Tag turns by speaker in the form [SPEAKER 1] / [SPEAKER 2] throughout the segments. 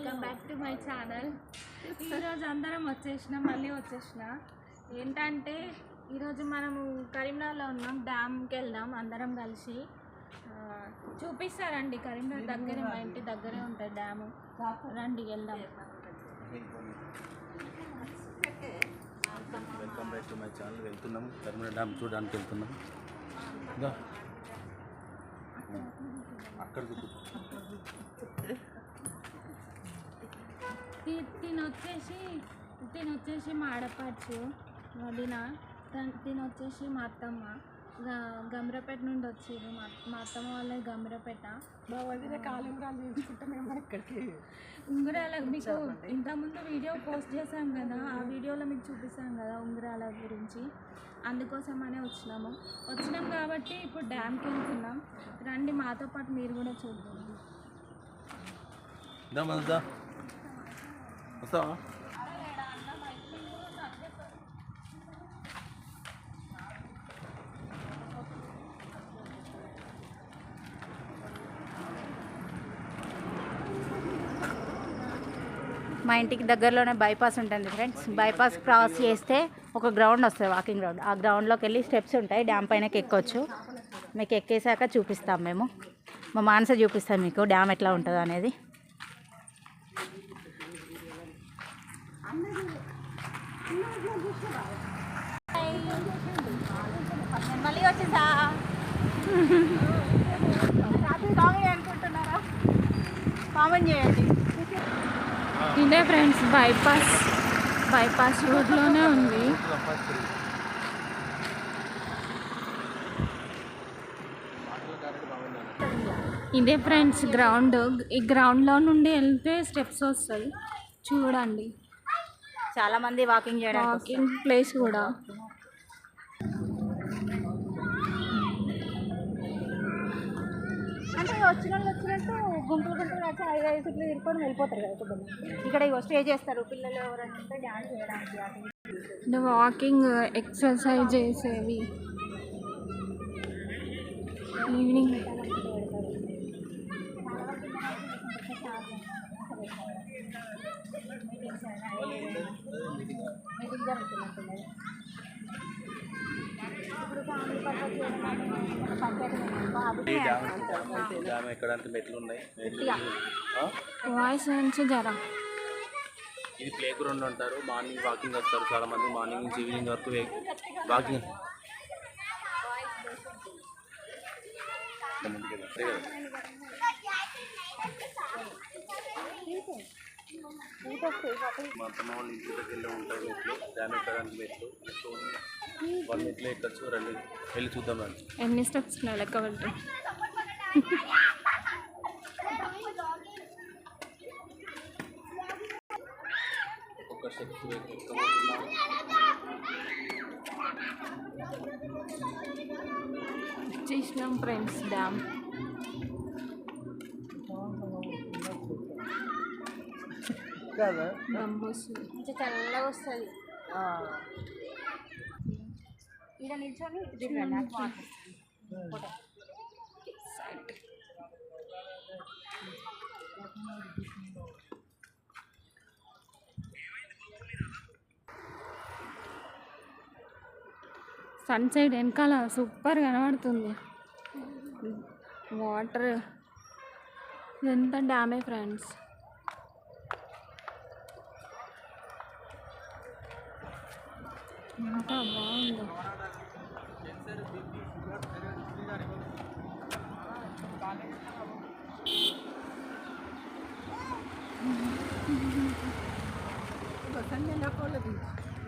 [SPEAKER 1] Welcome back to my channel ఈరోజు అందరం వచ్చేసిన మళ్ళీ వచ్చేసిన ఏంటంటే ఈరోజు మనము కరీంనగర్లో ఉన్నాం డ్యామ్కి వెళ్దాం అందరం కలిసి. చూపిస్తారండి కరీంనగర్ దగ్గరే మా ఇంటి దగ్గరే ఉంటుంది డ్యాము. రండి వెళ్దాం.
[SPEAKER 2] Welcome back to my channel వెళ్తున్నాం కర్మల డ్యామ్ చూడడానికి వెళ్తున్నాం అక్కడ
[SPEAKER 1] తిని వచ్చేసి తిని వచ్చేసి మా ఆడపడుచు వదిన తన్- వచ్చేసి మా అత్తమ్మ. గమ్రపేట నుండి వచ్చింది మా మా అత్తమ్మ వాళ్ళ గమ్రపేట. ఉంగరాల మీకు ఇంతకుముందు వీడియో పోస్ట్ చేశాం కదా ఆ వీడియోలో మీకు చూపిస్తాం కదా ఉంగరాల గురించి. అందుకోసమనే వచ్చినాము. వచ్చినాం కాబట్టి ఇప్పుడు డ్యామ్కి వెళ్తున్నాం. రండి మాతో పాటు మీరు కూడా చూద్దాం.
[SPEAKER 2] వస్తావా?
[SPEAKER 3] మా ఇంటికి దగ్గరలోనే బైపాస్ ఉంటుంది ఫ్రెండ్స్. బైపాస్ క్రాస్ చేస్తే ఒక గ్రౌండ్ వస్తుంది వాకింగ్ గ్రౌండ్. ఆ గ్రౌండ్లోకి వెళ్ళి స్టెప్స్ ఉంటాయి డ్యామ్ పైనకి ఎక్కొచ్చు. మీకు ఎక్కేసాక చూపిస్తాం మేము. మా మానస చూపిస్తాం మీకు డ్యామ్ ఎట్లా ఉంటుంది అనేది మళ్ళీ వచ్చిందా అనుకుంటున్నారా? కామెంట్ చేయండి.
[SPEAKER 1] ఇదే ఫ్రెండ్స్ బైపాస్ బైపాస్ రోడ్లోనే ఉంది. ఇదే ఫ్రెండ్స్ గ్రౌండ్ ఈ గ్రౌండ్లో నుండి వెళ్తే స్టెప్స్ వస్తాయి. చూడండి.
[SPEAKER 3] చాలా మంది వాకింగ్ చేయడానికి.
[SPEAKER 1] వాకింగ్ ప్లేస్ కూడా.
[SPEAKER 3] అంటే వచ్చిన వాళ్ళు వచ్చినట్టు గుంపులు గుంపులు వచ్చి ఐదు ఐదు ఇట్లా తిరుకొని వెళ్ళిపోతారు కదా ఇప్పుడు ఇక్కడ ఇగో స్టే చేస్తారు. పిల్లలు ఎవరైనా ఉంటే డ్యాన్స్ చేయడానికి
[SPEAKER 1] వాకింగ్ ఎక్సర్సైజ్ చేసేవి. ఈవినింగ్
[SPEAKER 3] మీటింగ్ జరుగుతున్నట్టున్నది ఇప్పుడు ఫ్యామిలీ పర్పస్ పంచాయతీ బాబు
[SPEAKER 2] ఈ డ్యామ్ ఈ డ్యామ్ ఎక్కడానికి మెట్లు ఉన్నాయి మెట్లు ఆ?
[SPEAKER 1] వాయిస్ నుంచి
[SPEAKER 2] ఇది ప్లే గ్రౌండ్ అంటారు మార్నింగ్ వాకింగ్ వస్తారు చాలా మంది మార్నింగ్ నుంచి ఈవినింగ్ వరకు వాకింగ్ మా అత్తమ్మ వాళ్ళ ఇంటి దగ్గర ఉంటాయి మెట్లు. డ్యామ్ ఎక్కడానికి మెట్లు? వన్ మెట్లు ఎక్కచ్చు? రండి. వెళ్ళి చూద్దాం
[SPEAKER 1] ఎన్ని స్టెప్స్ ఉన్నాయి? లెక్క పెట్టి.
[SPEAKER 2] ఒక్క స్టెప్ ఎక్కబోతున్నాం
[SPEAKER 1] చేసినాం ఫ్రెండ్స్ డ్యామ్
[SPEAKER 3] మంచి వస్తుంది. నిల్చొని నాకు మాట్లాడుతుంది ఫోటో.
[SPEAKER 1] సన్సెట్ వెనకాల సూపర్ కనబడుతుంది. వాటర్. ఇదంతా డ్యామే ఫ్రెండ్స్ ఎంత బాగుందో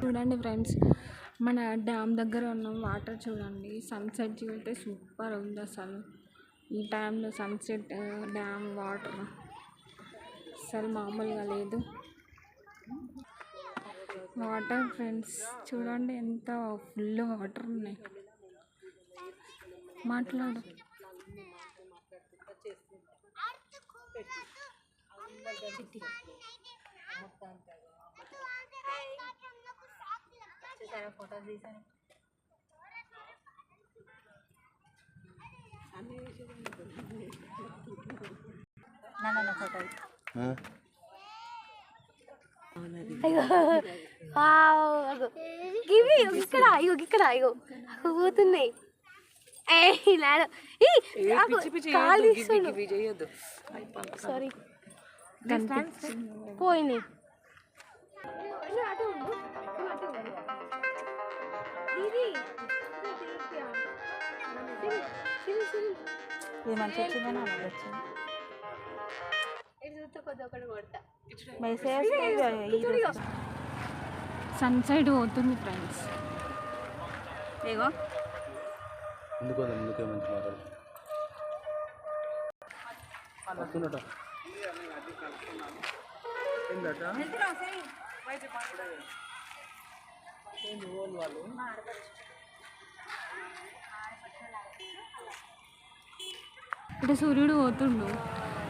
[SPEAKER 1] చూడండి ఫ్రెండ్స్ మన డ్యామ్ దగ్గర ఉన్న వాటర్ చూడండి. సన్సెట్ చూస్తే సూపర్ ఉంది అసలు. ఈ టైంలో సన్సెట్ డ్యామ్ వాటర్ అసలు మామూలుగా లేదు. వాటర్ ఫ్రెండ్స్ చూడండి ఎంత ఫుల్ వాటర్ ఉన్నాయి మాట్లాడు
[SPEAKER 3] నన్ను ఫోటో?
[SPEAKER 4] అయ్యో. ఇవి ఇక్కడ ఇగో ఇక్కడ ఇగో. పోతున్నాయి. సారీ పోయింది
[SPEAKER 3] ఇది మెసేజ్
[SPEAKER 1] సన్సైడ్ పోతుంది ఫ్రెండ్స్.
[SPEAKER 3] ఇగో
[SPEAKER 2] ఎందుకు ఎందుకే మంచి మాట్లాడు.
[SPEAKER 1] ఇటు సూర్యుడు పోతుండు.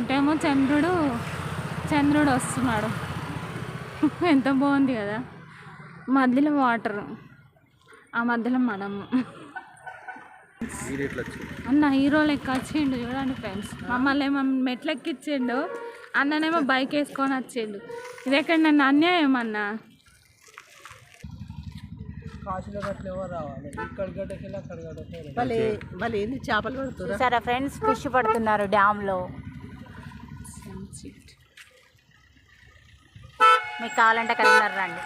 [SPEAKER 1] ఇటేమో చంద్రుడు చంద్రుడు వస్తున్నాడు. ఎంత బాగుంది కదా. మధ్యలో వాటర్. ఆ మధ్యలో మనము. అన్న హీరో లెక్క వచ్చిండు చూడండి ఫ్రెండ్స్. మమ్మల్ని ఏమో మెట్లు ఎక్కించిండు అన్ననేమో బైక్ వేసుకొని వచ్చిండు. ఇది ఎక్కడ నన్ను అన్యాయం అన్న?
[SPEAKER 5] చేపలు పడుతున్నారు
[SPEAKER 3] చూసారా ఫ్రెండ్స్? ఫిష్ పడుతున్నారు డ్యామ్లో. మీకు కావాలంటే కరీంనగర్ రండి.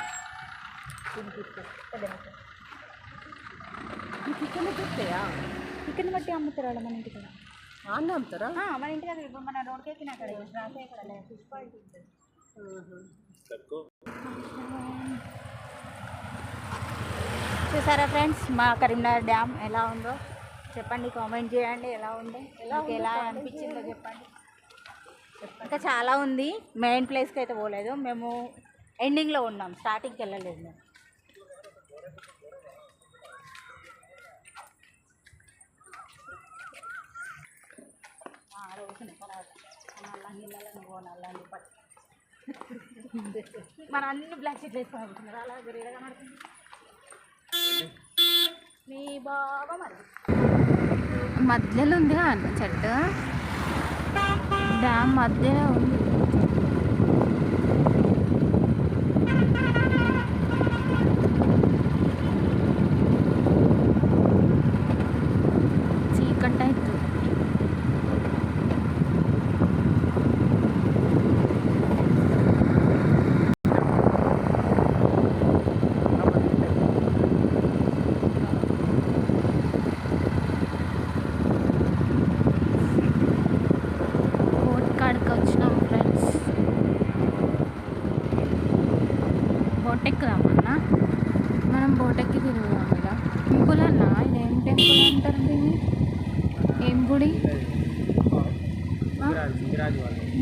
[SPEAKER 3] చికెన్ బట్టి అమ్ముతారు మన ఇంటికి
[SPEAKER 5] ఆన్న అమ్ముతారా?
[SPEAKER 3] మన ఇంటి దగ్గర ఇప్పుడు మన రోడ్కి ఎక్కిన అక్కడ రాసే అక్కడ ఫిష్ పాయింట్ ఉంటుంది. చూసారా ఫ్రెండ్స్ మా కరీంనగర్ డ్యామ్ ఎలా ఉందో? చెప్పండి కామెంట్ చేయండి ఎలా ఉందో? మీకు ఎలా అనిపించిందో చెప్పండి. ఇంకా చాలా ఉంది మెయిన్ ప్లేస్కి అయితే పోలేదు. మేము ఎండింగ్లో ఉన్నాం స్టార్టింగ్కి వెళ్ళలేదు మేము. మన అన్ని బ్లాక్ షీట్లు వేసుకొని వెళ్తున్నారు అలా గురిగా కనబడుతుంది. మీ బాబా మరి.
[SPEAKER 1] మధ్యలో ఉంది కదా అన్న చెట్టు. డ్యామ్ మధ్యలో ఉంది చీకటి అవుతుంది బోట్ కాడికి వచ్చినాం ఫ్రెండ్స్ బోట్ ఎక్కుదామన్నా మనం బోట్ ఎక్కి తిరుగుదాం ఇలా టెంపుల్ అన్న ఇదేం టెంపుల్ ఏం గుడి?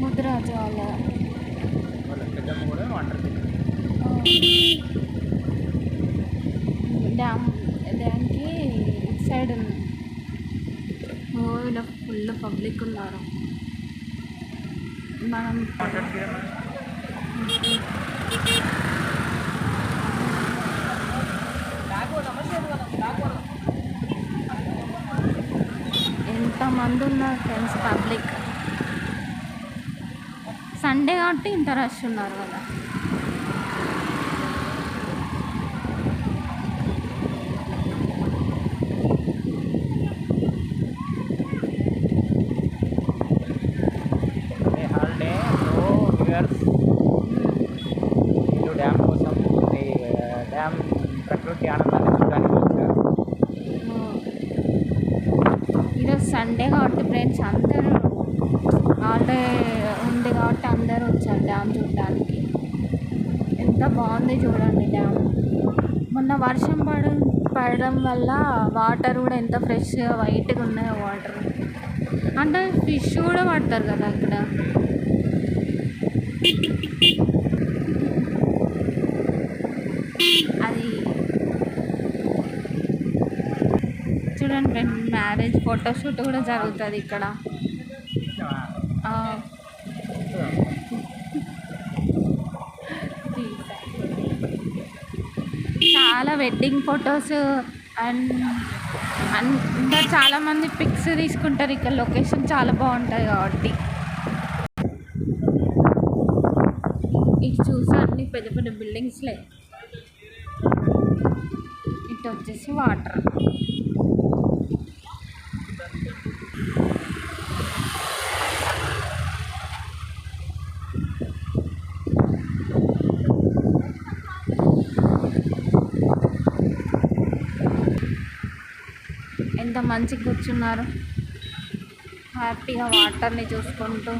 [SPEAKER 1] ముద్రాజు వాళ్ళ. డ్యామ్ డ్యామ్కి ఇటు సైడ్ ఉంది. ఓ ఇలా ఫుల్ పబ్లిక్ ఉన్నారు. మనం ఎంతమంది ఉన్నారు ఫ్రెండ్స్ పబ్లిక్ సండే కాబట్టి ఇంత రష్ ఉన్నారు కదా
[SPEAKER 6] హాలిడే సో వ్యూయర్స్ ఇల్లు డ్యామ్ కోసం ఈ డ్యామ్ ప్రకృతి ఆనందాన్ని చూడడానికి వచ్చారు
[SPEAKER 1] ఈరోజు సండే కాబట్టి ఫ్రెండ్స్ అందరూ హాలిడే ఉంది కాబట్టి అందరూ వచ్చారు డ్యామ్ చూడడానికి. ఎంత బాగుంది చూడండి డ్యామ్. మొన్న వర్షం పడ పడడం వల్ల వాటర్ కూడా ఎంత ఫ్రెష్గా వైట్గా ఉన్నాయో వాటర్. అంటే ఫిష్ కూడా పడతారు కదా అక్కడ. అది చూడండి మ్యారేజ్ ఫోటోషూట్ కూడా జరుగుతుంది ఇక్కడ ఆ. చాలా వెడ్డింగ్ ఫొటోస్ అండ్ అందరు చాలామంది పిక్స్ తీసుకుంటారు. ఇక్కడ లొకేషన్ చాలా బాగుంటుంది కాబట్టి. ఇటు చూసి అన్ని పెద్ద పెద్ద బిల్డింగ్స్లే ఇటు వచ్చేసి వాటర్ ఎంత మంచిగా కూర్చున్నారు. హ్యాపీగా వాటర్ని చూసుకుంటూ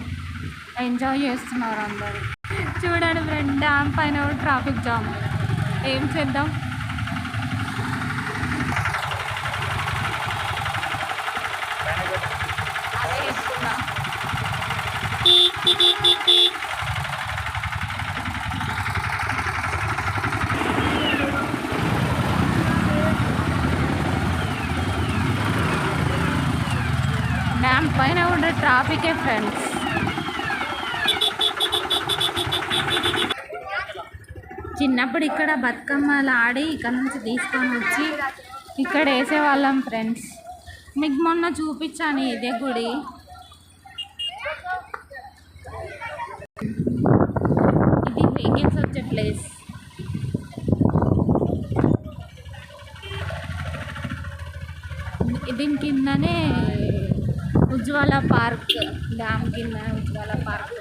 [SPEAKER 1] ఎంజాయ్ చేస్తున్నారు అందరూ. చూడండి ఫ్రెండ్ డ్యామ్ పైన ట్రాఫిక్ జామ్. ఏం చేద్దాం అదే చెప్తున్నా. డ్యామ్ పైన ఉండే ట్రాఫికే ఫ్రెండ్స్. చిన్నప్పుడు ఇక్కడ బతుకమ్మలు ఆడి ఇక్కడ నుంచి తీసుకొని వచ్చి ఇక్కడ వేసేవాళ్ళం ఫ్రెండ్స్. మీకు మొన్న చూపించాను ఇదే గుడి. ఇది వెహికల్స్ వచ్చే ప్లేస్. దీని కిందనే ఉజ్వాల పార్క్ డ్యామ్ కింద ఉజ్వాల పార్క్.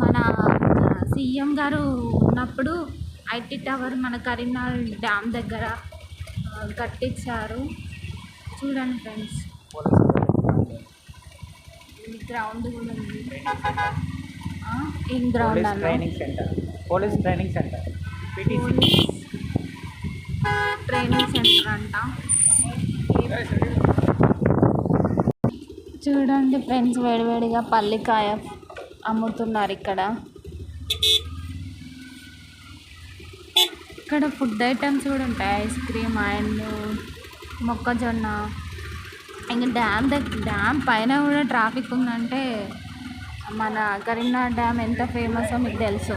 [SPEAKER 1] మన సీఎం గారు ఉన్నప్పుడు ఐటీ టవర్ మన కరీంనగర్ డ్యామ్ దగ్గర కట్టించారు. చూడండి ఫ్రెండ్స్. గ్రౌండ్ కూడా ఉంది. ఏం ground
[SPEAKER 6] police training centre. Police training centre. PTC.
[SPEAKER 1] Training centre అంట. చూడండి ఫ్రెండ్స్ వేడివేడిగా పల్లికాయ అమ్ముతున్నారు ఇక్కడ. ఇక్కడ ఫుడ్ ఐటమ్స్ కూడా ఉంటాయి. ఐస్ క్రీమ్ అండ్ మొక్కజొన్న. ఇంకా డ్యామ్ దగ్గర డ్యామ్ పైన కూడా ట్రాఫిక్ ఉందంటే మన కరీంనగర్ డ్యామ్ ఎంత ఫేమస్ మీకు తెలుసు.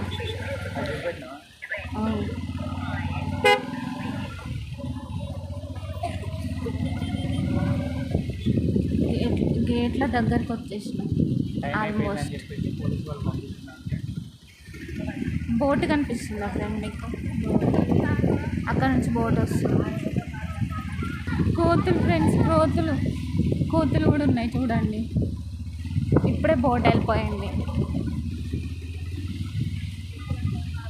[SPEAKER 1] గేట్ గేట్ల దగ్గరకు వచ్చేసినాం. ఆల్మోస్ట్ బోట్ కనిపిస్తుంది ఫ్రెండ్ మీకు? అక్కడ నుంచి బోట్ వస్తుంది. కోతులు ఫ్రెండ్స్ కోతులు. కోతులు కూడా ఉన్నాయి చూడండి. ఇప్పుడే బోట్ వెళ్ళిపోయింది.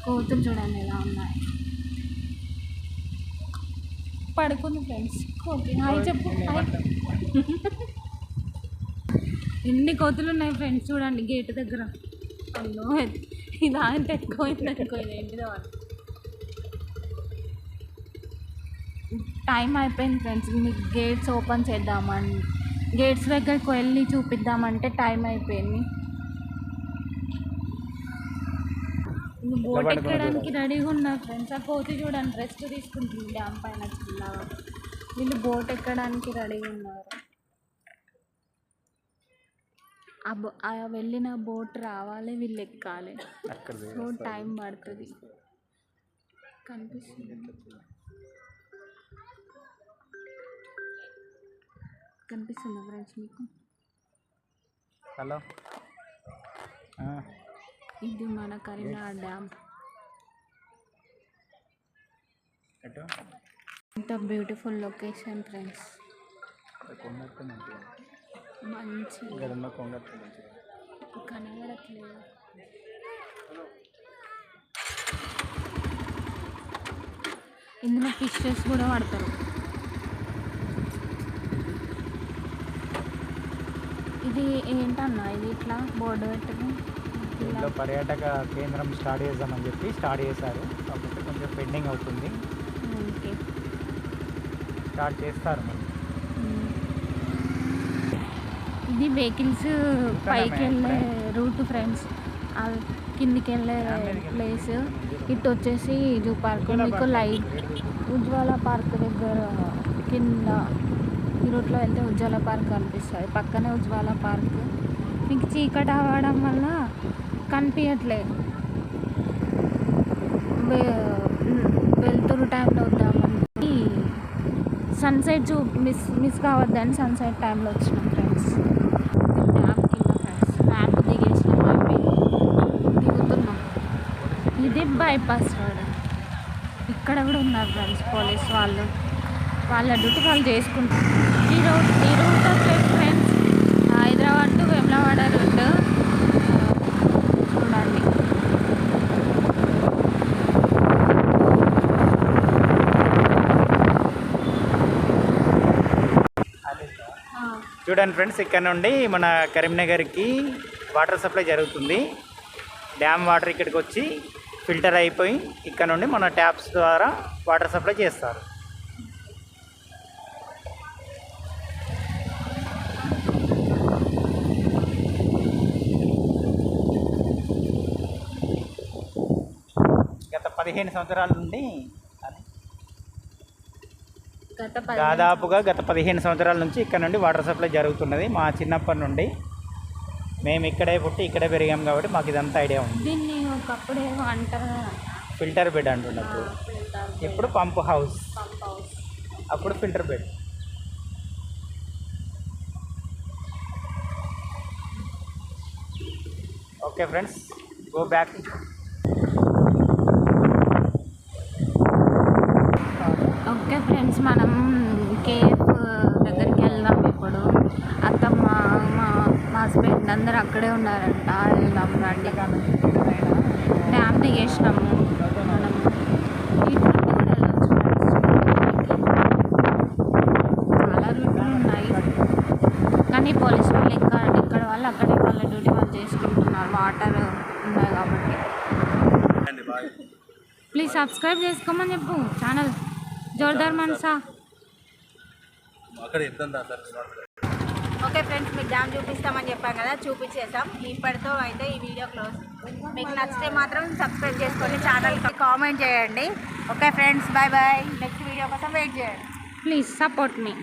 [SPEAKER 1] కోతులు చూడండి ఎలా ఉన్నాయి. పడుకుంది ఫ్రెండ్స్ కోతి. హాయ్ చెప్పు. ఎన్ని కోతులు ఉన్నాయి ఫ్రెండ్స్ చూడండి గేట్ దగ్గర. అన్నో ఇది ఆయన ఎక్కువైంది అనుకోయింది ఏంటిదో టైం అయిపోయింది ఫ్రెండ్స్ మీకు గేట్స్ ఓపెన్ చేద్దామని. గేట్స్ దగ్గరికి వెళ్ళి చూపిద్దామంటే టైం అయిపోయింది. బోట్ ఎక్కడానికి రెడీగా ఉన్నారు ఫ్రెండ్స్ ఆ కోతి చూడండి రెస్ట్ తీసుకుంటుంది డ్యామ్ పైన వీళ్ళు బోట్ ఎక్కడానికి రెడీగా ఉన్నారు. ఆ బో వెళ్ళిన బోట్ రావాలి వీళ్ళు ఎక్కాలి. సో టైం పడుతుంది. కనిపిస్తుంది. కనిపిస్తుందా ఫ్రెండ్స్ మీకు?
[SPEAKER 6] హలో.
[SPEAKER 1] ఇది మన కరీంనగర్ డ్యామ్. ఎంత బ్యూటిఫుల్ లొకేషన్ ఫ్రెండ్స్. మంచి. కనబడట్లేదు. ఇందులో ఫిషెస్ కూడా పడతారు. ఇది ఏంటన్నా? ఇది ఇట్లా బోర్డు పెట్టడం?
[SPEAKER 6] దీంట్లో పర్యాటక కేంద్రం స్టార్ట్ చేద్దామని చెప్పి స్టార్ట్ చేశారు. కాకపోతే కొంచెం పెండింగ్ అవుతుంది.
[SPEAKER 1] ఓకే.
[SPEAKER 6] స్టార్ట్ చేస్తారు మరి.
[SPEAKER 1] ఇది వెహికల్స్ పైకి వెళ్ళే రూట్ ఫ్రెండ్స్. కిందికి వెళ్ళే ప్లేస్. ఇటు వచ్చేసి జూ పార్క్. మీకు లైట్ ఉజ్వాల పార్క్ దగ్గర కింద ఈ రూట్లో వెళ్తే ఉజ్వాల పార్క్ కనిపిస్తుంది పక్కనే ఉజ్వాల పార్క్. మీకు చీకటి అవ్వడం వల్ల కనిపించట్లేదు వెళ్తురు టైంలో వద్దామని. సన్సెట్ చూ మిస్ మిస్ కావద్దని సన్సెట్ టైంలో వచ్చినాం ఫ్రెండ్స్. డ్యామ్ కింద ఫ్రెండ్స్. మ్యాప్ దిగేసినాం దిగుతున్నాం. ఇది బైపాస్ రోడ్ ఇక్కడ కూడా ఉన్నారు ఫ్రెండ్స్ పోలీస్ వాళ్ళు. వాళ్ళ డ్యూటీ వాళ్ళు చేసుకుంటారు ఈ రోడ్ ఈ రూట్ వచ్చేసి friends Hyderabad to Vemulawada route. చూడండి.
[SPEAKER 6] చూడండి ఫ్రెండ్స్ ఇక్కడ నుండి మన కరీంనగర్కి వాటర్ సప్లై జరుగుతుంది. డ్యామ్ వాటర్ ఇక్కడికి వచ్చి ఫిల్టర్ అయిపోయి ఇక్కడ నుండి మన ట్యాప్స్ ద్వారా వాటర్ సప్లై చేస్తారు. పదిహేను సంవత్సరాల నుండి దాదాపుగా గత పదిహేను సంవత్సరాల నుంచి ఇక్కడ నుండి వాటర్ సప్లై జరుగుతున్నది. మా చిన్నప్పటి నుండి మేము ఇక్కడే పుట్టి ఇక్కడే పెరిగాం కాబట్టి మాకు ఇదంతా ఐడియా ఉంది.
[SPEAKER 1] దీన్ని ఒకప్పుడు ఏమో అంటారు. కదా,
[SPEAKER 6] ఫిల్టర్ బెడ్. అంటున్నప్పుడు ఇప్పుడు పంప్ హౌస్.
[SPEAKER 1] Pump house.
[SPEAKER 6] అప్పుడు filter bed. Okay friends go back
[SPEAKER 1] okay friends మనం కేఫ్ దగ్గరికి వెళ్దాం ఇప్పుడు. అత్తమ్మ మా మా హస్బెండ్ అందరు అక్కడే ఉన్నారంట. వెళ్దాం రండి డ్యామ్ దిగేసినాము మనం. చాలా రూట్లు ఉన్నాయి. కానీ పోలీస్ వాళ్ళు ఇక్కడ ఇక్కడ వాళ్ళు అక్కడే వాళ్ళ డ్యూటీ వాళ్ళు చేసుకుంటున్నారు. వాటర్ ఉన్నాయి కాబట్టి. ప్లీజ్ సబ్స్క్రైబ్ చేసుకోమని చెప్పు. Channel Jordar Manasa.
[SPEAKER 3] Okay friends మీకు డ్యామ్ చూపిస్తామని చెప్పాం కదా చూపించేసాం ఇప్పటితో అయితే ఈ వీడియో క్లోజ్. మీకు నచ్చితే మాత్రం సబ్స్క్రైబ్ చేసుకోండి ఛానల్కి కామెంట్ చేయండి. Okay friends bye bye next video కోసం వెయిట్ చేయండి.
[SPEAKER 1] Please support me.